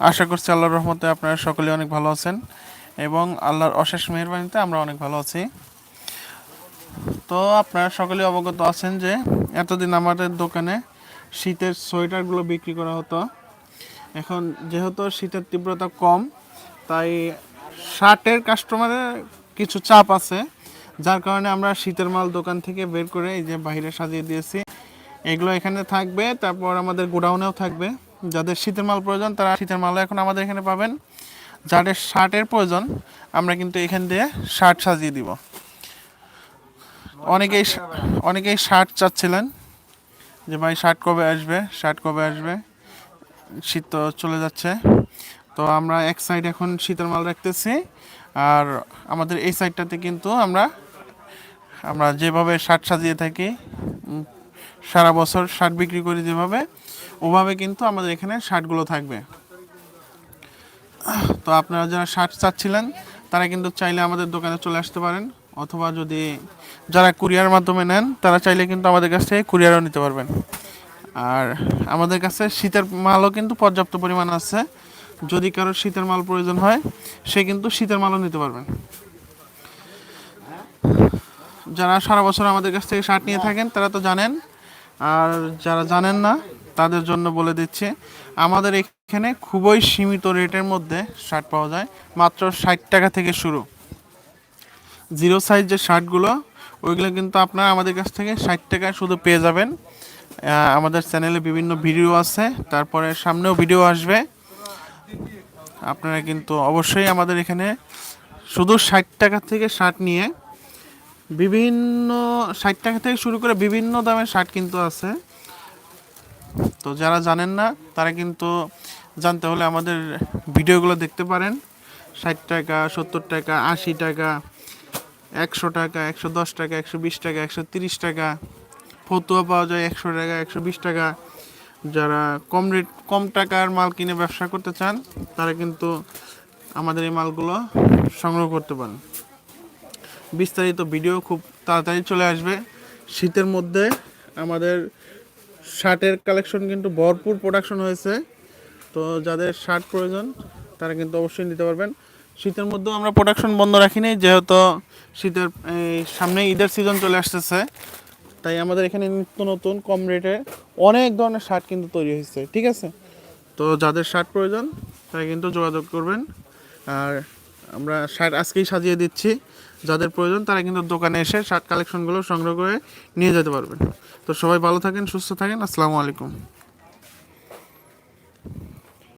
আশা করছি আল্লাহর রহমতে আপনারা সকলে অনেক ভালো আছেন এবং আল্লাহর অশেষ মেহরবানিতে আমরা অনেক ভালো আছি। তো আপনারা সকলে অবগত আছেন যে এতদিন আমাদের দোকানে শীতের সোয়েটারগুলো বিক্রি করা হতো। এখন যেহেতু শীতের তীব্রতা কম, তাই শার্টের কাস্টমারের কিছু চাপ আছে, যার কারণে আমরা শীতের মাল দোকান থেকে বের করে এই যে বাইরে সাজিয়ে দিয়েছি। এগুলো এখানে থাকবে, তারপর আমাদের গোডাউনেও থাকবে। যাদের শীতের মাল প্রয়োজন, তারা শীতের মালও এখন আমাদের এখানে পাবেন। যাদের শার্টের প্রয়োজন, আমরা কিন্তু এখান দিয়ে শার্ট সাজিয়ে দিব। অনেকেই অনেকেই শার্ট চাচ্ছিলেন যে, ভাই, শার্ট কবে আসবে? শার্ট কবে আসবে? শীত তো চলে যাচ্ছে। তো আমরা এক সাইড এখন শীতের মাল রাখতেছি। আর আমাদের এই সাইডটাতে কিন্তু আমরা আমরা যেভাবে শার্ট সাজিয়ে থাকি সারা বছর শার্ট বিক্রি করি যেভাবে, ওভাবে কিন্তু আমাদের এখানে শার্টগুলো থাকবে। তো আপনারা যারা শার্ট চাচ্ছিলেন, তারা কিন্তু চাইলে আমাদের দোকানে চলে আসতে পারেন, অথবা যদি যারা কুরিয়ার মাধ্যমে নেন, তারা চাইলে কিন্তু আমাদের কাছ থেকে কুরিয়ারও নিতে পারবেন। আর আমাদের কাছে শীতের মালও কিন্তু পর্যাপ্ত পরিমাণ আছে। যদি কারও শীতের মাল প্রয়োজন হয়, সে কিন্তু শীতের মালও নিতে পারবেন। যারা সারা বছর আমাদের কাছ থেকে শার্ট নিয়ে থাকেন, তারা তো জানেন আর যারা জানেন না, তাদের জন্য বলে দিচ্ছি, আমাদের এখানে খুবই সীমিত রেটের মধ্যে শার্ট পাওয়া যায়, মাত্র ষাট টাকা থেকে শুরু। জিরো সাইজ যে শার্টগুলো, ওইগুলো কিন্তু আপনারা আমাদের কাছ থেকে ষাট টাকায় শুধু পেয়ে যাবেন। আমাদের চ্যানেলে বিভিন্ন ভিডিও আছে, তারপরে সামনেও ভিডিও আসবে। আপনারা কিন্তু অবশ্যই আমাদের এখানে শুধু ষাট টাকা থেকে শার্ট নিয়ে বিভিন্ন ষাট টাকা থেকে শুরু করে বিভিন্ন দামের শার্ট কিন্তু আছে। তো যারা জানেন না, তারা কিন্তু জানতে হলে আমাদের ভিডিওগুলো দেখতে পারেন। ষাট টাকা, সত্তর টাকা, আশি টাকা, একশো টাকা, একশো দশ টাকা, একশো বিশ টাকা, একশো তিরিশ টাকা, ফতুয়া পাওয়া যায় একশো টাকা, একশো বিশ টাকা। যারা কম রেট, কম টাকার মাল কিনে ব্যবসা করতে চান, তারা কিন্তু আমাদের এই মালগুলো সংগ্রহ করতে পারেন। বিস্তারিত ভিডিও খুব তাড়াতাড়ি চলে আসবে। শীতের মধ্যে আমাদের শার্টের কালেকশন কিন্তু ভরপুর প্রোডাকশন হয়েছে। তো যাদের শার্ট প্রয়োজন, তারা কিন্তু অবশ্যই নিতে পারবেন। শীতের মধ্যেও আমরা প্রোডাকশন বন্ধ রাখিনি, যেহেতু শীতের সামনে ঈদের সিজন চলে আসতেছে। তাই আমাদের এখানে নিত্য নতুন, কম রেটে অনেক ধরনের শার্ট কিন্তু তৈরি হয়েছে, ঠিক আছে? তো যাদের শার্ট প্রয়োজন, তারা কিন্তু যোগাযোগ করবেন। আর আমরা শার্ট আজকেই সাজিয়ে দিচ্ছি। যাদের প্রয়োজন তারা কিন্তু দোকানে এসে শার্ট কালেকশনগুলো সংগ্রহ করে নিয়ে যেতে পারবেন। তো সবাই ভালো থাকেন, সুস্থ থাকেন। আসসালামু আলাইকুম।